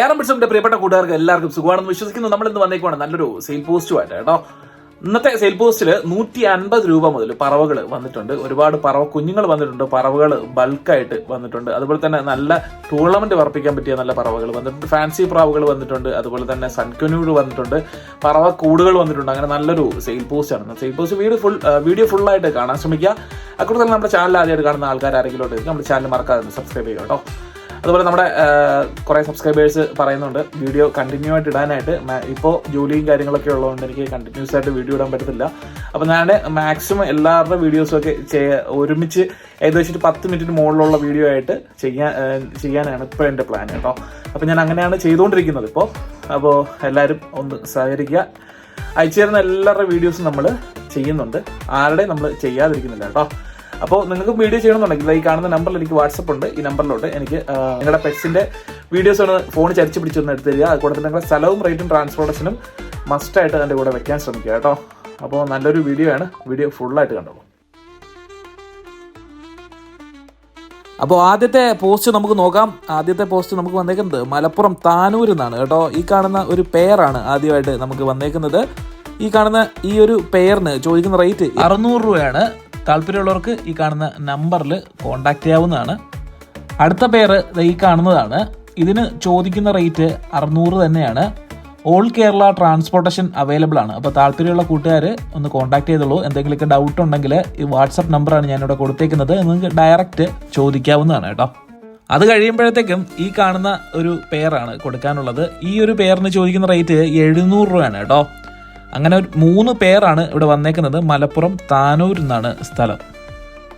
ഏറെ പിടിച്ചതിന്റെ പ്രിയപ്പെട്ട കൂട്ടുകാർക്ക് എല്ലാവർക്കും സുഖമാണെന്ന് വിശ്വസിക്കുന്നു. നമ്മൾ ഇന്ന് വന്നേക്കുവാണ് നല്ലൊരു സെയിൽ പോസ്റ്റുമായിട്ട് കേട്ടോ. ഇന്നത്തെ സെയിൽ പോസ്റ്റിൽ നൂറ്റി അൻപത് രൂപ മുതൽ പറവകൾ വന്നിട്ടുണ്ട്. ഒരുപാട് പറവ കുഞ്ഞുങ്ങൾ വന്നിട്ടുണ്ട്. പറവകൾ ബൾക്കായിട്ട് വന്നിട്ടുണ്ട്. അതുപോലെ തന്നെ നല്ല ടൂർണമെന്റ് വർപ്പിക്കാൻ പറ്റിയ നല്ല പറവകൾ വന്നിട്ടുണ്ട്. ഫാൻസി പ്രാവുകൾ വന്നിട്ടുണ്ട്. അതുപോലെ തന്നെ സൺക്യൂനൂഡ് വന്നിട്ടുണ്ട്. പറവ കൂടുകൾ വന്നിട്ടുണ്ട്. അങ്ങനെ നല്ലൊരു സെയിൽ പോസ്റ്റ് ആണ്. Sale post video full video full ആയിട്ട് കാണാൻ ശ്രമിക്കുക. അക്കൂടെ തന്നെ നമ്മുടെ ചാനൽ ആദ്യമായിട്ട് കാണുന്ന ആൾക്കാർ ആരെങ്കിലും ഉണ്ടെങ്കിൽ നമ്മുടെ ചാനൽ മറക്കാതെ സബ്സ്ക്രൈബ് ചെയ്യുക കേട്ടോ. അതുപോലെ നമ്മുടെ കുറേ സബ്സ്ക്രൈബേഴ്സ് പറയുന്നുണ്ട് വീഡിയോ കണ്ടിന്യൂ ആയിട്ട് ഇടാനായിട്ട് ഇപ്പോൾ ജോലിയും കാര്യങ്ങളൊക്കെ ഉള്ളതുകൊണ്ട് എനിക്ക് കണ്ടിന്യൂസ് ആയിട്ട് വീഡിയോ ഇടാൻ പറ്റത്തില്ല. അപ്പോൾ ഞാൻ മാക്സിമം എല്ലാവരുടെ വീഡിയോസും ഒക്കെ ചെയ്യ ഒരുമിച്ച് ഏകദേശം ഒരു പത്ത് മിനിറ്റിന് മുകളിലുള്ള വീഡിയോ ആയിട്ട് ചെയ്യാൻ ചെയ്യാനാണ് ഇപ്പോൾ എന്റെ പ്ലാൻ കേട്ടോ അപ്പോൾ ഞാൻ അങ്ങനെയാണ് ചെയ്തുകൊണ്ടിരിക്കുന്നത് ഇപ്പോൾ അപ്പോൾ എല്ലാവരും ഒന്ന് സഹകരിക്കുക. അയച്ചു തരുന്ന എല്ലാവരുടെ വീഡിയോസും നമ്മൾ ചെയ്യുന്നുണ്ട്. ആരുടെയും നമ്മൾ ചെയ്യാതിരിക്കുന്നില്ല കേട്ടോ അപ്പോൾ നിങ്ങൾക്ക് വീഡിയോ ചെയ്യണമെന്നുണ്ടെങ്കിൽ ഈ കാണുന്ന നമ്പറിൽ എനിക്ക് വാട്സപ്പ് ഉണ്ട്. ഈ നമ്പറിലോട്ട് എനിക്ക് നിങ്ങളുടെ പെറ്റ്സിന്റെ വീഡിയോസ് ഒന്ന് ഫോൺ ചരിച്ച് പിടിച്ചൊന്ന് എടുത്ത് തരിക. അതുകൂടെ തന്നെ നിങ്ങളുടെ സ്ഥലവും റേറ്റും ട്രാൻസ്പോർട്ടേഷനും മസ്റ്റായിട്ട് അതിന്റെ കൂടെ വെക്കാൻ ശ്രമിക്കുക കേട്ടോ. അപ്പോൾ നല്ലൊരു വീഡിയോ ആണ്. വീഡിയോ ഫുള്ളായിട്ട് കണ്ടോളൂ. അപ്പോൾ ആദ്യത്തെ പോസ്റ്റ് നമുക്ക് നോക്കാം. ആദ്യത്തെ പോസ്റ്റ് നമുക്ക് വന്നേക്കുന്നത് മലപ്പുറം താനൂരിൽ നിന്നാണ് കേട്ടോ. ഈ കാണുന്ന ഒരു പെയറാണ് ആദ്യമായിട്ട് നമുക്ക് വന്നേക്കുന്നത്. ഈ കാണുന്ന ഈ ഒരു പെയറിന് ചോദിക്കുന്ന റേറ്റ് അറുന്നൂറ് രൂപയാണ്. താല്പര്യമുള്ളവർക്ക് ഈ കാണുന്ന നമ്പറിൽ കോൺടാക്റ്റ് ചെയ്യാവുന്നതാണ്. അടുത്ത പേര് ഈ കാണുന്നതാണ്. ഇതിന് ചോദിക്കുന്ന റേറ്റ് അറുന്നൂറ് തന്നെയാണ്. ഓൾ കേരള ട്രാൻസ്പോർട്ടേഷൻ അവൈലബിൾ ആണ്. അപ്പോൾ താല്പര്യമുള്ള കൂട്ടുകാർ ഒന്ന് കോൺടാക്ട് ചെയ്തോളൂ. എന്തെങ്കിലുമൊക്കെ ഡൗട്ട് ഉണ്ടെങ്കിൽ ഈ വാട്സപ്പ് നമ്പറാണ് ഞാനിവിടെ കൊടുത്തേക്കുന്നത്. നിങ്ങൾക്ക് ഡയറക്റ്റ് ചോദിക്കാവുന്നതാണ് കേട്ടോ. അത് കഴിയുമ്പോഴത്തേക്കും ഈ കാണുന്ന ഒരു പെയറാണ് കൊടുക്കാനുള്ളത്. ഈ ഒരു പെയറിന് ചോദിക്കുന്ന റേറ്റ് എഴുന്നൂറ് രൂപയാണ് കേട്ടോ. അങ്ങനെ ഒരു മൂന്ന് പേരാണ് ഇവിടെ വന്നേക്കുന്നത്. മലപ്പുറം താനൂർ എന്നാണ് സ്ഥലം.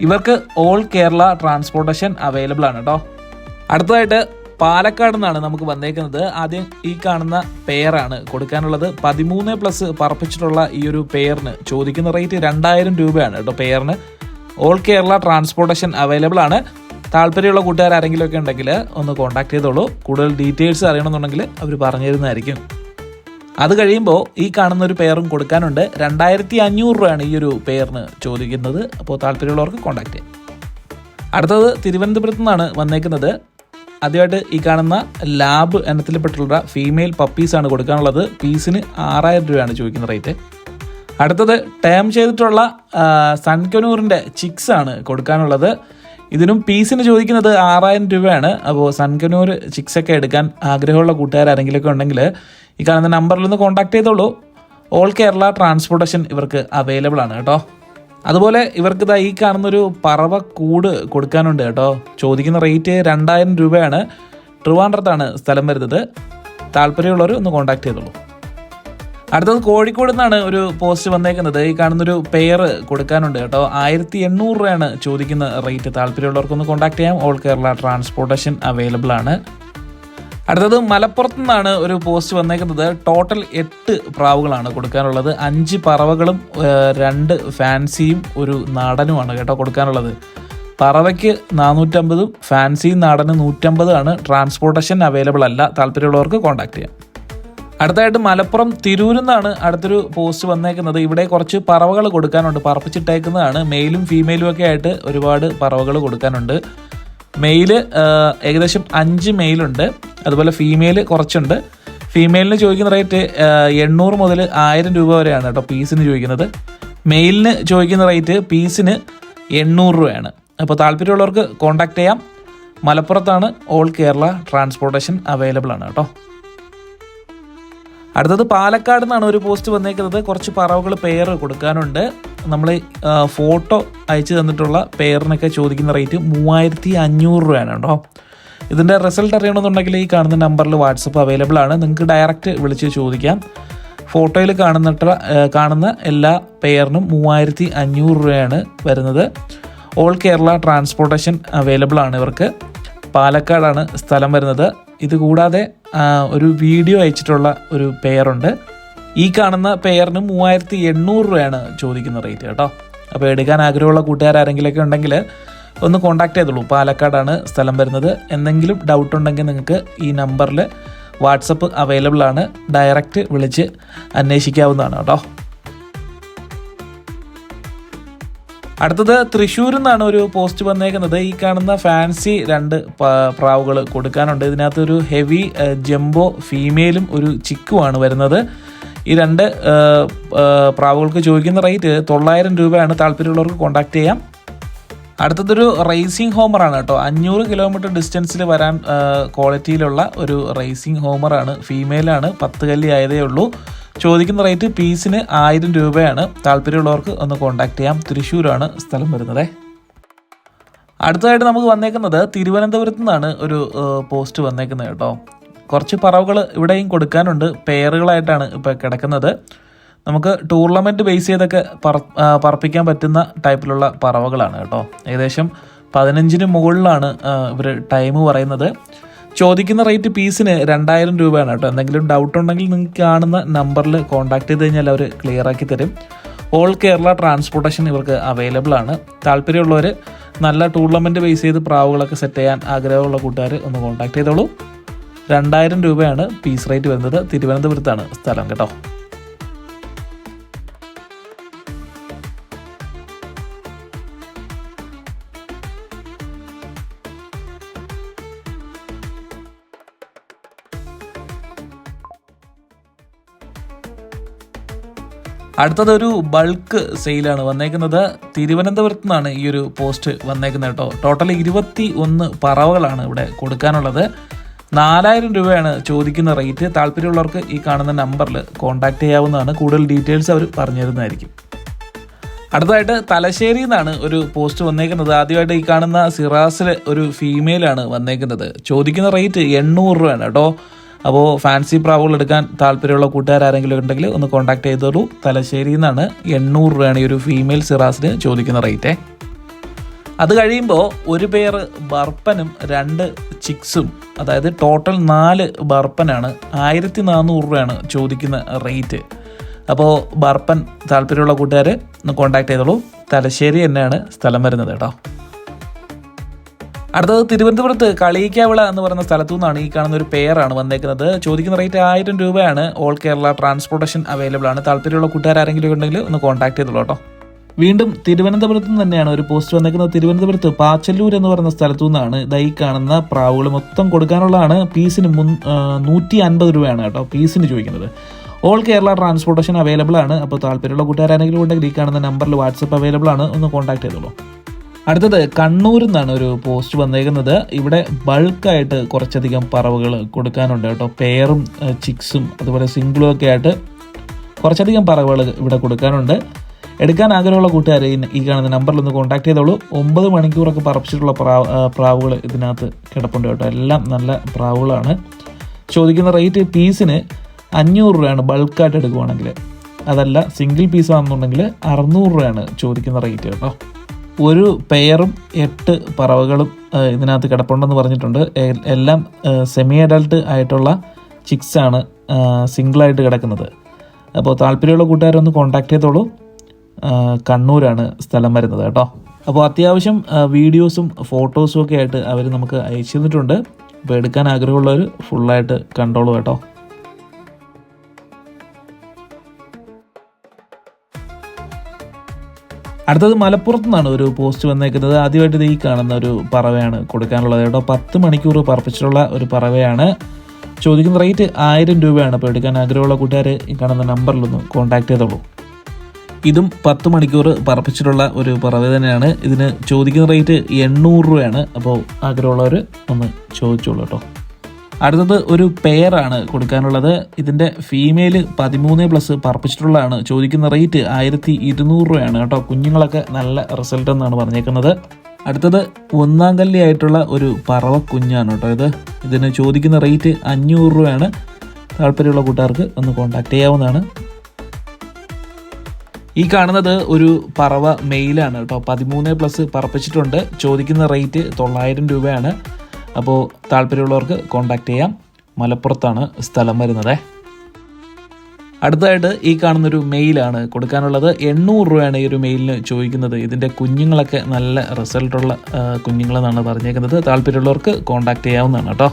ഇവർക്ക് ഓൾ കേരള ട്രാൻസ്പോർട്ടേഷൻ അവൈലബിൾ ആണ് കേട്ടോ അടുത്തതായിട്ട് പാലക്കാട് നിന്നാണ് നമുക്ക് വന്നേക്കുന്നത്. ആദ്യം ഈ കാണുന്ന പെയറാണ് കൊടുക്കാനുള്ളത്. പതിമൂന്ന് പ്ലസ് പറപ്പിച്ചിട്ടുള്ള ഈ ഒരു പെയറിന് ചോദിക്കുന്ന റേറ്റ് രണ്ടായിരം രൂപയാണ് കേട്ടോ പെയറിന് ഓൾ കേരള ട്രാൻസ്പോർട്ടേഷൻ അവൈലബിൾ ആണ്. താല്പര്യമുള്ള കൂട്ടുകാർ ആരെങ്കിലും ഒക്കെ ഉണ്ടെങ്കിൽ ഒന്ന് കോൺടാക്ട് ചെയ്തോളൂ. കൂടുതൽ ഡീറ്റെയിൽസ് അറിയണമെന്നുണ്ടെങ്കിൽ അവർ പറഞ്ഞു തരുന്നതായിരിക്കും. അത് കഴിയുമ്പോൾ ഈ കാണുന്ന ഒരു പെയറും കൊടുക്കാനുണ്ട്. രണ്ടായിരത്തി അഞ്ഞൂറ് രൂപയാണ് ഈ ഒരു പെയറിന് ചോദിക്കുന്നത്. അപ്പോൾ താല്പര്യമുള്ളവർക്ക് കോൺടാക്റ്റ് ചെയ്യാം. അടുത്തത് തിരുവനന്തപുരത്ത് നിന്നാണ് വന്നേക്കുന്നത്. ആദ്യമായിട്ട് ഈ കാണുന്ന ലാബ് എണ്ണത്തിൽപ്പെട്ടുള്ള ഫീമെയിൽ പപ്പീസാണ് കൊടുക്കാനുള്ളത്. പീസിന് ആറായിരം രൂപയാണ് ചോദിക്കുന്ന റേറ്റ് അടുത്തത് ടേം ചെയ്തിട്ടുള്ള സൺകനൂറിന്റെ ചിക്സ് ആണ് കൊടുക്കാനുള്ളത്. ഇതിനും പീസിന് ചോദിക്കുന്നത് ആറായിരം രൂപയാണ്. അപ്പോൾ സൺകനൂർ ചിക്സ് ഒക്കെ എടുക്കാൻ ആഗ്രഹമുള്ള കൂട്ടുകാർ ആരെങ്കിലുമൊക്കെ ഉണ്ടെങ്കിൽ ഈ കാണുന്ന നമ്പറിൽ ഒന്ന് കോൺടാക്ട് ചെയ്തോളൂ. ഓൾ കേരള ട്രാൻസ്പോർട്ടേഷൻ ഇവർക്ക് അവൈലബിൾ ആണ് കേട്ടോ. അതുപോലെ ഇവർക്ക് ഈ കാണുന്നൊരു പറവ കൂട് കൊടുക്കാനുണ്ട് കേട്ടോ. ചോദിക്കുന്ന റേറ്റ് രണ്ടായിരം രൂപയാണ്. ട്രിവാൻഡ്രത്താണ് സ്ഥലം വരുന്നത്. താല്പര്യമുള്ളവർ ഒന്ന് കോൺടാക്ട് ചെയ്തോളൂ. അടുത്തത് കോഴിക്കോട് നിന്നാണ് ഒരു പോസ്റ്റ് വന്നേക്കുന്നത്. ഈ കാണുന്നൊരു പെയർ കൊടുക്കാനുണ്ട് കേട്ടോ. ആയിരത്തി എണ്ണൂറ് രൂപയാണ് ചോദിക്കുന്ന റേറ്റ് താല്പര്യമുള്ളവർക്കൊന്ന് കോൺടാക്ട് ചെയ്യാം. ഓൾ കേരള ട്രാൻസ്പോർട്ടേഷൻ അവൈലബിൾ ആണ്. അടുത്തത് മലപ്പുറത്ത് നിന്നാണ് ഒരു പോസ്റ്റ് വന്നേക്കുന്നത്. ടോട്ടൽ എട്ട് പ്രാവുകളാണ് കൊടുക്കാനുള്ളത്. അഞ്ച് പറവകളും രണ്ട് ഫാൻസിയും ഒരു നാടനുമാണ് കേട്ടോ കൊടുക്കാനുള്ളത്. പറവയ്ക്ക് നാനൂറ്റമ്പതും ഫാൻസിയും നാടന് ആണ്. ട്രാൻസ്പോർട്ടേഷൻ അവൈലബിൾ അല്ല. താല്പര്യമുള്ളവർക്ക് കോൺടാക്ട് ചെയ്യാം. അടുത്തായിട്ട് മലപ്പുറം തിരൂരിൽ നിന്നാണ് അടുത്തൊരു പോസ്റ്റ് വന്നേക്കുന്നത്. ഇവിടെ കുറച്ച് പറവകൾ കൊടുക്കാനുണ്ട്. പറപ്പിച്ചിട്ടേക്കുന്നതാണ്. മെയിലും ഫീമെയിലും ഒക്കെ ആയിട്ട് ഒരുപാട് പറവകൾ കൊടുക്കാനുണ്ട്. മെയിൽ ഏകദേശം അഞ്ച് മെയിലുണ്ട്. അതുപോലെ ഫീമെയിൽ കുറച്ചുണ്ട്. ഫീമെയിലിന് ചോദിക്കുന്ന റേറ്റ് എണ്ണൂറ് മുതൽ ആയിരം രൂപ വരെയാണ് കേട്ടോ പീസിന് ചോദിക്കുന്നത്. മെയിലിന് ചോദിക്കുന്ന റേറ്റ് പീസിന് എണ്ണൂറ് രൂപയാണ്. അപ്പോൾ താല്പര്യമുള്ളവർക്ക് കോൺടാക്ട് ചെയ്യാം. മലപ്പുറത്താണ് ഓൾ കേരള ട്രാൻസ്പോർട്ടേഷൻ അവൈലബിൾ ആണ് കേട്ടോ. അടുത്തത് പാലക്കാട് നിന്നാണ് ഒരു പോസ്റ്റ് വന്നേക്കുന്നത്. കുറച്ച് പറവുകൾ പെയർ കൊടുക്കാനുണ്ട്. നമ്മൾ ഫോട്ടോ അയച്ചു തന്നിട്ടുള്ള പെയറിനൊക്കെ ചോദിക്കുന്ന റേറ്റ് മൂവായിരത്തി അഞ്ഞൂറ് രൂപയാണ് കേട്ടോ ഇതിന്റെ റിസൾട്ട് അറിയണമെന്നുണ്ടെങ്കിൽ ഈ കാണുന്ന നമ്പറിൽ വാട്സപ്പ് അവൈലബിൾ ആണ്. നിങ്ങൾക്ക് ഡയറക്റ്റ് വിളിച്ച് ചോദിക്കാം. ഫോട്ടോയിൽ കാണുന്നിട്ട് കാണുന്ന എല്ലാ പെയറിനും മൂവായിരത്തി അഞ്ഞൂറ് രൂപയാണ് വരുന്നത്. ഓൾ കേരള ട്രാൻസ്പോർട്ടേഷൻ അവൈലബിൾ ആണ് ഇവർക്ക്. പാലക്കാടാണ് സ്ഥലം വരുന്നത്. ഇത് കൂടാതെ ഒരു വീഡിയോ അയച്ചിട്ടുള്ള ഒരു പെയറുണ്ട്. ഈ കാണുന്ന പെയറിന് മൂവായിരത്തി എണ്ണൂറ് രൂപയാണ് ചോദിക്കുന്ന റേറ്റ് കേട്ടോ. അപ്പോൾ എടുക്കാൻ ആഗ്രഹമുള്ള കൂട്ടുകാർ ആരെങ്കിലുമൊക്കെ ഉണ്ടെങ്കിൽ ഒന്ന് കോൺടാക്ട് ചെയ്തോളൂ. പാലക്കാടാണ് സ്ഥലം വരുന്നത്. എന്തെങ്കിലും ഡൗട്ട് ഉണ്ടെങ്കിൽ നിങ്ങൾക്ക് ഈ നമ്പറിൽ വാട്സപ്പ് അവൈലബിൾ ആണ്. ഡയറക്റ്റ് വിളിച്ച് അന്വേഷിക്കാവുന്നതാണ് കേട്ടോ. അടുത്തത് തൃശ്ശൂരിൽ നിന്നാണ് ഒരു പോസ്റ്റ് വന്നേക്കുന്നത്. ഈ കാണുന്ന ഫാൻസി രണ്ട് പ്രാവുകൾ കൊടുക്കാനുണ്ട്. ഇതിനകത്ത് ഒരു ഹെവി ജംബോ ഫീമെയിലും ഒരു ചിക്കുമാണ് വരുന്നത്. ഈ രണ്ട് പ്രാവുകൾക്ക് ചോദിക്കുന്ന റേറ്റ് തൊള്ളായിരം രൂപയാണ്. താല്പര്യമുള്ളവർക്ക് കോൺടാക്ട് ചെയ്യാം. അടുത്തതൊരു റേസിംഗ് ഹോമറാണ് കേട്ടോ. അഞ്ഞൂറ് കിലോമീറ്റർ ഡിസ്റ്റൻസിൽ വരാൻ ക്വാളിറ്റിയിലുള്ള ഒരു റേസിംഗ് ഹോമറാണ് ഫീമെയിലാണ് പത്ത് കല്ലി ആയതേ ഉള്ളൂ. ചോദിക്കുന്ന റേറ്റ് പീസിന് ആയിരം രൂപയാണ്. താല്പര്യമുള്ളവർക്ക് ഒന്ന് കോൺടാക്ട് ചെയ്യാം. തൃശ്ശൂരാണ് സ്ഥലം വരുന്നത്. അടുത്തതായിട്ട് നമുക്ക് വന്നേക്കുന്നത് തിരുവനന്തപുരത്തു നിന്നാണ് ഒരു പോസ്റ്റ് വന്നേക്കുന്നത് കേട്ടോ. കുറച്ച് പറവുകൾ ഇവിടെയും കൊടുക്കാനുണ്ട്. പെയറുകളായിട്ടാണ് ഇപ്പോൾ കിടക്കുന്നത്. നമുക്ക് ടൂർണമെന്റ് ബേസ് ചെയ്തൊക്കെ പറ പറപ്പിക്കാൻ പറ്റുന്ന ടൈപ്പിലുള്ള പറവകളാണ് കേട്ടോ. ഏകദേശം പതിനഞ്ചിന് മുകളിലാണ് ഇവർ ടൈം പറയുന്നത്. ചോദിക്കുന്ന റേറ്റ് പീസിന് രണ്ടായിരം രൂപയാണ് കേട്ടോ. എന്തെങ്കിലും ഡൗട്ട് ഉണ്ടെങ്കിൽ നിങ്ങൾക്ക് കാണുന്ന നമ്പറിൽ കോൺടാക്ട് ചെയ്ത് കഴിഞ്ഞാൽ അവർ ക്ലിയർ ആക്കി തരും. ഓൾ കേരള ട്രാൻസ്പോർട്ടേഷൻ ഇവർക്ക് അവൈലബിൾ ആണ്. താല്പര്യമുള്ളവർ നല്ല ടൂർണമെന്റ് ബേസ് ചെയ്ത് പ്രാവുകളൊക്കെ സെറ്റ് ചെയ്യാൻ ആഗ്രഹമുള്ള കൂട്ടുകാർ ഒന്ന് കോൺടാക്ട് ചെയ്തോളൂ. രണ്ടായിരം രൂപയാണ് പീസ് റേറ്റ് വരുന്നത്. തിരുവനന്തപുരത്താണ് സ്ഥലം കേട്ടോ. അടുത്തത് ഒരു ബൾക്ക് സെയിലാണ് വന്നേക്കുന്നത് തിരുവനന്തപുരത്ത് നിന്നാണ് ഈ ഒരു പോസ്റ്റ് വന്നേക്കുന്നത് കേട്ടോ. ടോട്ടൽ ഇരുപത്തി ഒന്ന് പറവകളാണ് ഇവിടെ കൊടുക്കാനുള്ളത്. നാലായിരം രൂപയാണ് ചോദിക്കുന്ന റേറ്റ് താല്പര്യമുള്ളവർക്ക് ഈ കാണുന്ന നമ്പറിൽ കോൺടാക്ട് ചെയ്യാവുന്നതാണ്. കൂടുതൽ ഡീറ്റെയിൽസ് അവർ പറഞ്ഞു തരുന്നതായിരിക്കും അടുത്തതായിട്ട് തലശ്ശേരി നിന്നാണ് ഒരു പോസ്റ്റ് വന്നേക്കുന്നത്. ആദ്യമായിട്ട് ഈ കാണുന്ന സിറാസിലെ ഒരു ഫീമെയിലാണ് വന്നേക്കുന്നത്. ചോദിക്കുന്ന റേറ്റ് എണ്ണൂറ് രൂപയാണ് കേട്ടോ. അപ്പോൾ ഫാൻസി പ്രാവുകൾ എടുക്കാൻ താല്പര്യമുള്ള കൂട്ടുകാരെങ്കിലും ഉണ്ടെങ്കിൽ ഒന്ന് കോൺടാക്ട് ചെയ്തോളൂ. തലശ്ശേരിയിൽ നിന്നാണ് എണ്ണൂറ് രൂപയാണ് ഈ ഒരു ഫീമെയിൽ സിറാസിന് ചോദിക്കുന്ന റേറ്റേ അത് കഴിയുമ്പോൾ ഒരു പേർ ബർപ്പനും രണ്ട് ചിക്സും അതായത് ടോട്ടൽ നാല് ബർപ്പനാണ് ആയിരത്തി നാനൂറ് രൂപയാണ് ചോദിക്കുന്ന റേറ്റ് അപ്പോൾ ബർപ്പൻ താല്പര്യമുള്ള കൂട്ടുകാർ ഒന്ന് കോൺടാക്ട് ചെയ്തോളൂ. തലശ്ശേരി തന്നെയാണ് സ്ഥലം വരുന്നത് കേട്ടോ. അടുത്തത് തിരുവനന്തപുരത്ത് കളിയിക്കാവിള എന്ന് പറയുന്ന സ്ഥലത്തു നിന്നാണ് ഈ കാണുന്ന ഒരു പെയറാണ് വന്നേക്കുന്നത്. ചോദിക്കുന്ന റേറ്റ് ആയിരം രൂപയാണ് ഓൾ കേരള ട്രാൻസ്പോർട്ടേഷൻ അവൈലബിൾ ആണ്. താല്പര്യമുള്ള കൂട്ടുകാർ ആരെങ്കിലും ഉണ്ടെങ്കിൽ ഒന്ന് കോൺടാക്ട് ചെയ്തോളൂ കേട്ടോ. വീണ്ടും തിരുവനന്തപുരത്ത് നിന്ന് തന്നെയാണ് ഒരു പോസ്റ്റ് വന്നേക്കുന്നത്. തിരുവനന്തപുരത്ത് പാച്ചല്ലൂർ എന്ന് പറയുന്ന സ്ഥലത്തു നിന്നാണ് ഇതായി കാണുന്ന പ്രാവുകൾ മൊത്തം കൊടുക്കാനുള്ളതാണ്. പീസിന് മുൻ നൂറ്റി അൻപത് രൂപയാണ് കേട്ടോ പീസിന് ചോദിക്കുന്നത്. ഓൾ കേരള ട്രാൻസ്പോർട്ടേഷൻ അവൈലബിൾ ആണ്. അപ്പോൾ താല്പര്യമുള്ള കൂട്ടുകാരെങ്കിലും ഉണ്ടെങ്കിൽ ഈ കാണുന്ന നമ്പറിൽ വാട്സപ്പ് അവൈലബിൾ ആണ്. ഒന്ന് കോൺടാക്ട് ചെയ്തോളൂ. അടുത്തത് കണ്ണൂരിൽ നിന്നാണ് ഒരു പോസ്റ്റ് വന്നേക്കുന്നത്. ഇവിടെ ബൾക്കായിട്ട് കുറച്ചധികം പറവുകൾ കൊടുക്കാനുണ്ട് കേട്ടോ. പെയറും ചിക്സും അതുപോലെ സിംഗിളും ഒക്കെ ആയിട്ട് കുറച്ചധികം പറവുകൾ ഇവിടെ കൊടുക്കാനുണ്ട്. എടുക്കാൻ ആഗ്രഹമുള്ള കൂട്ടുകാർ ഈ- ഈ കാണുന്ന നമ്പറിൽ ഒന്ന് കോൺടാക്ട് ചെയ്തോളൂ. ഒമ്പത് മണിക്കൂറൊക്കെ പറപ്പിച്ചിട്ടുള്ള പ്രാവ് പ്രാവുകൾ ഇതിനകത്ത് കിടപ്പുണ്ട് കേട്ടോ. എല്ലാം നല്ല പ്രാവുകളാണ്. ചോദിക്കുന്ന റേറ്റ് പീസിന് അഞ്ഞൂറ് രൂപയാണ് ബൾക്കായിട്ട് എടുക്കുവാണെങ്കിൽ. അതല്ല സിംഗിൾ പീസ് ആണെന്നുണ്ടെങ്കിൽ അറുന്നൂറ് രൂപയാണ് ചോദിക്കുന്ന റേറ്റ് കേട്ടോ. ഒരു പെയറും എട്ട് പറവകളും ഇതിനകത്ത് കിടപ്പുണ്ടെന്ന് പറഞ്ഞിട്ടുണ്ട്. എല്ലാം സെമി അഡൾട്ട് ആയിട്ടുള്ള ചിക്സാണ് സിംഗിളായിട്ട് കിടക്കുന്നത്. അപ്പോൾ താല്പര്യമുള്ള കൂട്ടുകാരൊന്ന് കോൺടാക്ട് ചെയ്തോളൂ. കണ്ണൂരാണ് സ്ഥലം വരുന്നത് കേട്ടോ. അപ്പോൾ അത്യാവശ്യം വീഡിയോസും ഫോട്ടോസും ഒക്കെ ആയിട്ട് അവർ നമുക്ക് അയച്ചു തന്നിട്ടുണ്ട്. അപ്പോൾ എടുക്കാൻ ആഗ്രഹമുള്ളവർ ഫുള്ളായിട്ട് കണ്ടോളൂ കേട്ടോ. അടുത്തത് മലപ്പുറത്ത് നിന്നാണ് ഒരു പോസ്റ്റ് വന്നേക്കുന്നത്. ആദ്യമായിട്ട് ഈ കാണുന്ന ഒരു പറവയാണ് കൊടുക്കാനുള്ളത്. കേട്ടോ പത്ത് മണിക്കൂർ പറപ്പിച്ചിട്ടുള്ള ഒരു പറവയാണ്. ചോദിക്കുന്ന റേറ്റ് ആയിരം രൂപയാണ്. അപ്പോൾ എടുക്കാൻ ആഗ്രഹമുള്ള കൂട്ടുകാർ ഈ കാണുന്ന നമ്പറിലൊന്ന് കോൺടാക്ട് ചെയ്തോളൂ. ഇതും പത്ത് മണിക്കൂർ പറപ്പിച്ചിട്ടുള്ള ഒരു പറവ തന്നെയാണ്. ഇതിന് ചോദിക്കുന്ന റേറ്റ് എണ്ണൂറ് രൂപയാണ്. അപ്പോൾ ആഗ്രഹമുള്ളവർ ഒന്ന് ചോദിച്ചോളൂ കേട്ടോ. അടുത്തത് ഒരു പെയറാണ് കൊടുക്കാനുള്ളത്. ഇതിന്റെ ഫീമെയിൽ പതിമൂന്ന് പ്ലസ് പറപ്പിച്ചിട്ടുള്ളതാണ്. ചോദിക്കുന്ന റേറ്റ് ആയിരത്തി ഇരുന്നൂറ് രൂപയാണ് കേട്ടോ. കുഞ്ഞുങ്ങളൊക്കെ നല്ല റിസൾട്ട് എന്നാണ് പറഞ്ഞേക്കുന്നത്. അടുത്തത് ഒന്നാം കല്ലി ആയിട്ടുള്ള ഒരു പറവ കുഞ്ഞാണ് കേട്ടോ ഇത്. ഇതിന് ചോദിക്കുന്ന റേറ്റ് അഞ്ഞൂറ് രൂപയാണ്. താല്പര്യമുള്ള കൂട്ടുകാർക്ക് ഒന്ന് കോൺടാക്റ്റ് ചെയ്യാവുന്നതാണ്. ഈ കാണുന്നത് ഒരു പറവ മെയിലാണ് കേട്ടോ. പതിമൂന്ന് പ്ലസ് പറപ്പിച്ചിട്ടുണ്ട്. ചോദിക്കുന്ന റേറ്റ് തൊള്ളായിരം രൂപയാണ്. അപ്പോൾ താല്പര്യമുള്ളവർക്ക് കോൺടാക്റ്റ് ചെയ്യാം. മലപ്പുറത്താണ് സ്ഥലം വരുന്നത്. അടുത്തതായിട്ട് ഈ കാണുന്നൊരു മെയിലാണ് കൊടുക്കാനുള്ളത്. എണ്ണൂറ് രൂപയാണ് ഈ ഒരു മെയിലിന് ചോദിക്കുന്നത്. ഇതിന്റെ കുഞ്ഞുങ്ങളൊക്കെ നല്ല റിസൾട്ടുള്ള കുഞ്ഞുങ്ങളെന്നാണ് പറഞ്ഞേക്കുന്നത്. താല്പര്യമുള്ളവർക്ക് കോൺടാക്റ്റ് ചെയ്യാവുന്നതാണ് കേട്ടോ.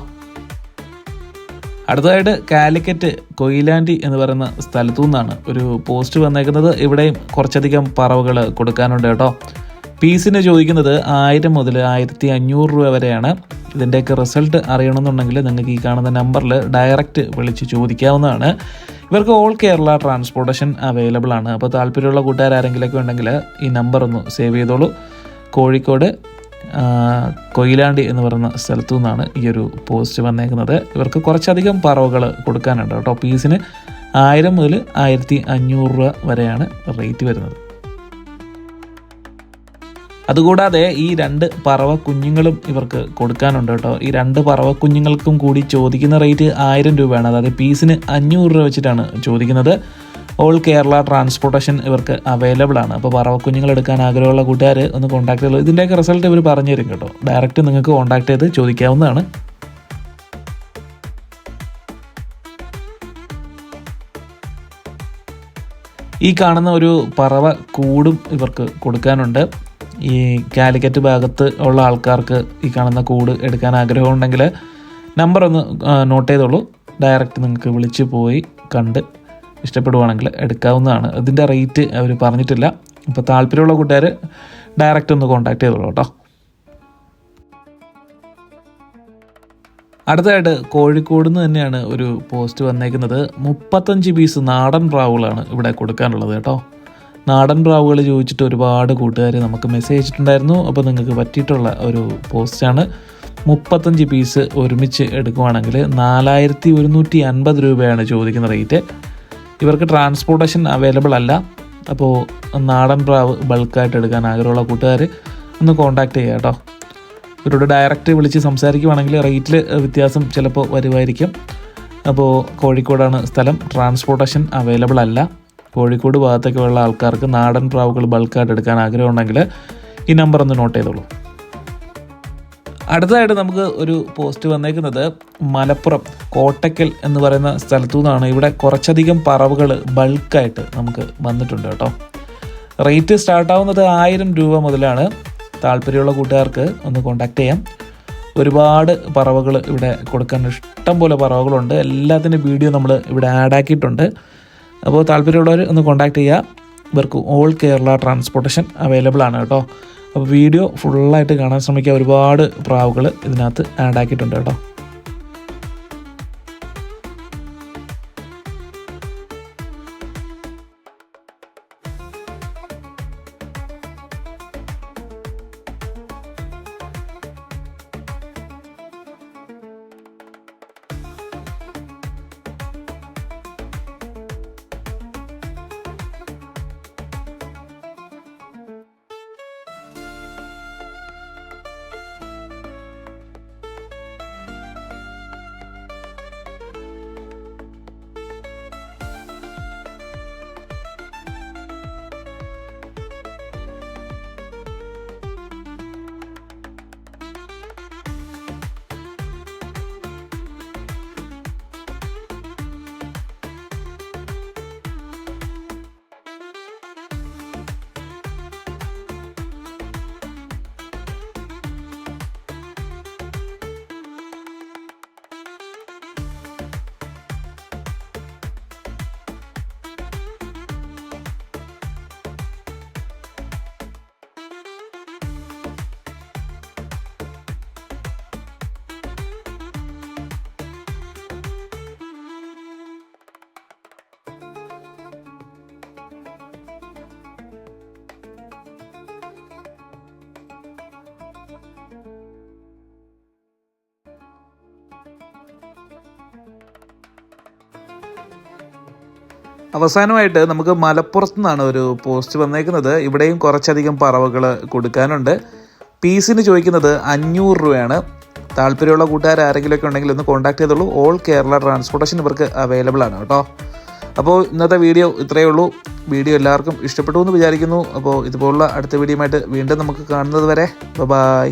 അടുത്തതായിട്ട് കാലിക്കറ്റ് കൊയിലാണ്ടി എന്ന് പറയുന്ന സ്ഥലത്തു നിന്നാണ് ഒരു പോസ്റ്റ് വന്നേക്കുന്നത്. ഇവിടെയും കുറച്ചധികം പറവുകൾ കൊടുക്കാനുണ്ട് കേട്ടോ. പീസിന് ചോദിക്കുന്നത് ആയിരം മുതൽ ആയിരത്തി അഞ്ഞൂറ് രൂപ വരെയാണ്. ഇതിന്റെയൊക്കെ റിസൾട്ട് അറിയണമെന്നുണ്ടെങ്കിൽ നിങ്ങൾക്ക് ഈ കാണുന്ന നമ്പറിൽ ഡയറക്റ്റ് വിളിച്ച് ചോദിക്കാവുന്നതാണ്. ഇവർക്ക് ഓൾ കേരള ട്രാൻസ്പോർട്ടേഷൻ അവൈലബിൾ ആണ്. അപ്പോൾ താല്പര്യമുള്ള കൂട്ടുകാരെങ്കിലൊക്കെ ഉണ്ടെങ്കിൽ ഈ നമ്പർ ഒന്ന് സേവ് ചെയ്തോളൂ. കോഴിക്കോട് കൊയിലാണ്ടി എന്ന് പറയുന്ന സ്ഥലത്തു നിന്നാണ് ഈ ഒരു പോസ്റ്റ് വന്നേക്കുന്നത്. ഇവർക്ക് കുറച്ചധികം പറവുകൾ കൊടുക്കാനുണ്ട് കേട്ടോ. പീസിന് ആയിരം മുതൽ ആയിരത്തി അഞ്ഞൂറ് രൂപ വരെയാണ് റേറ്റ് വരുന്നത്. അതുകൂടാതെ ഈ രണ്ട് പറവ കുഞ്ഞുങ്ങളും ഇവർക്ക് കൊടുക്കാനുണ്ട് കേട്ടോ. ഈ രണ്ട് പറവ കുഞ്ഞുങ്ങൾക്കും കൂടി ചോദിക്കുന്ന റേറ്റ് ആയിരം രൂപയാണ്. അതായത് പീസിന് അഞ്ഞൂറ് രൂപ വെച്ചിട്ടാണ് ചോദിക്കുന്നത്. ഓൾ കേരള ട്രാൻസ്പോർട്ടേഷൻ ഇവർക്ക് അവൈലബിൾ ആണ്. അപ്പോൾ പറവ കുഞ്ഞുങ്ങൾ എടുക്കാൻ ആഗ്രഹമുള്ള കൂട്ടുകാർ ഒന്ന് കോൺടാക്ട് ചെയ്യുള്ളൂ ഇതിന്റെയൊക്കെ റിസൾട്ട് ഇവർ പറഞ്ഞു തരും കേട്ടോ. ഡയറക്റ്റ് നിങ്ങൾക്ക് കോൺടാക്ട് ചെയ്ത് ചോദിക്കാവുന്നതാണ്. ഈ കാണുന്ന ഒരു പറവ കൂടും ഇവർക്ക് കൊടുക്കാനുണ്ട്. ഈ കാലിക്കറ്റ് ഭാഗത്ത് ഉള്ള ആൾക്കാർക്ക് ഈ കാണുന്ന കൂട് എടുക്കാൻ ആഗ്രഹമുണ്ടെങ്കിൽ നമ്പർ ഒന്ന് നോട്ട് ചെയ്തോളൂ. ഡയറക്റ്റ് നിങ്ങൾക്ക് വിളിച്ച് പോയി കണ്ട് ഇഷ്ടപ്പെടുവാണെങ്കിൽ എടുക്കാവുന്നതാണ്. ഇതിന്റെ റേറ്റ് അവർ പറഞ്ഞിട്ടില്ല. അപ്പോൾ താല്പര്യമുള്ള കൂട്ടുകാർ ഡയറക്റ്റ് ഒന്ന് കോൺടാക്ട് ചെയ്തോളൂ കേട്ടോ. അടുത്തതായിട്ട് കോഴിക്കോട് നിന്ന് തന്നെയാണ് ഒരു പോസ്റ്റ് വന്നേക്കുന്നത്. മുപ്പത്തഞ്ച് പീസ് നാടൻ പ്രാവുകളാണ് ഇവിടെ കൊടുക്കാനുള്ളത് കേട്ടോ. നാടൻ പ്രാവുകൾ ചോദിച്ചിട്ട് ഒരുപാട് കൂട്ടുകാർ നമുക്ക് മെസ്സേജ് അയച്ചിട്ടുണ്ടായിരുന്നു. അപ്പോൾ നിങ്ങൾക്ക് പറ്റിയിട്ടുള്ള ഒരു പോസ്റ്റാണ് മുപ്പത്തഞ്ച് പീസ് ഒരുമിച്ച് എടുക്കുവാണെങ്കിൽ നാലായിരത്തി ഒരുന്നൂറ്റി അൻപത് രൂപയാണ് ചോദിക്കുന്ന റേറ്റ് ഇവർക്ക് ട്രാൻസ്പോർട്ടേഷൻ അവൈലബിൾ അല്ല. അപ്പോൾ നാടൻ പ്രാവ് ബൾക്കായിട്ട് എടുക്കാൻ ആഗ്രഹമുള്ള കൂട്ടുകാർ ഒന്ന് കോൺടാക്ട് ചെയ്യുക കേട്ടോ. ഇവരോട് ഡയറക്റ്റ് വിളിച്ച് സംസാരിക്കുവാണെങ്കിൽ റേറ്റിൽ വ്യത്യാസം ചിലപ്പോൾ വരുമായിരിക്കും. അപ്പോൾ കോഴിക്കോടാണ് സ്ഥലം. ട്രാൻസ്പോർട്ടേഷൻ അവൈലബിൾ അല്ല. കോഴിക്കോട് ഭാഗത്തൊക്കെ ഉള്ള ആൾക്കാർക്ക് നാടൻ പ്രാവുകൾ ബൾക്കായിട്ട് എടുക്കാൻ ആഗ്രഹമുണ്ടെങ്കിൽ ഈ നമ്പർ ഒന്ന് നോട്ട് ചെയ്തോളൂ. അടുത്തതായിട്ട് നമുക്ക് ഒരു പോസ്റ്റ് വന്നേക്കുന്നത് മലപ്പുറം കോട്ടക്കൽ എന്ന് പറയുന്ന സ്ഥലത്തു നിന്നാണ് ഇവിടെ കുറച്ചധികം പറവുകൾ ബൾക്കായിട്ട് നമുക്ക് വന്നിട്ടുണ്ട് കേട്ടോ. റേറ്റ് സ്റ്റാർട്ടാവുന്നത് ആയിരം രൂപ മുതലാണ്. താല്പര്യമുള്ള കൂട്ടുകാർക്ക് ഒന്ന് കോണ്ടാക്ട് ചെയ്യാം. ഒരുപാട് പറവകൾ ഇവിടെ കൊടുക്കാൻ ഇഷ്ടം പോലെ പറവകളുണ്ട്. എല്ലാത്തിന്റെ വീഡിയോ നമ്മൾ ഇവിടെ ആഡ് ആക്കിയിട്ടുണ്ട്. അപ്പോൾ താല്പര്യമുള്ളവർ ഒന്ന് കോൺടാക്ട് ചെയ്യുക ഇവർക്ക് ഓൾ കേരള ട്രാൻസ്പോർട്ടേഷൻ അവൈലബിൾ ആണ് കേട്ടോ. അപ്പോൾ വീഡിയോ ഫുള്ളായിട്ട് കാണാൻ ശ്രമിക്കുക ഒരുപാട് പ്രാവുകൾ ഇതിനകത്ത് ആഡ് ആക്കിയിട്ടുണ്ട് കേട്ടോ. അവസാനമായിട്ട് നമുക്ക് മലപ്പുറത്ത് നിന്നാണ് ഒരു പോസ്റ്റ് വന്നേക്കുന്നത്. ഇവിടെയും കുറച്ചധികം പറവകൾ കൊടുക്കാനുണ്ട്. പീസിന് ചോദിക്കുന്നത് അഞ്ഞൂറ് രൂപയാണ്. താല്പര്യമുള്ള കൂട്ടുകാർ ആരെങ്കിലുമൊക്കെ ഉണ്ടെങ്കിൽ ഒന്ന് കോൺടാക്ട് ചെയ്തോളൂ. ഓൾ കേരള ട്രാൻസ്പോർട്ടേഷൻ ഇവർക്ക് അവൈലബിൾ ആണ് കേട്ടോ. അപ്പോൾ ഇന്നത്തെ വീഡിയോ ഇത്രയേ ഉള്ളൂ. വീഡിയോ എല്ലാവർക്കും ഇഷ്ടപ്പെട്ടു എന്ന് വിചാരിക്കുന്നു. അപ്പോൾ ഇതുപോലുള്ള അടുത്ത വീഡിയോയുമായിട്ട് വീണ്ടും നമുക്ക് കാണുന്നത് വരെ. ബൈ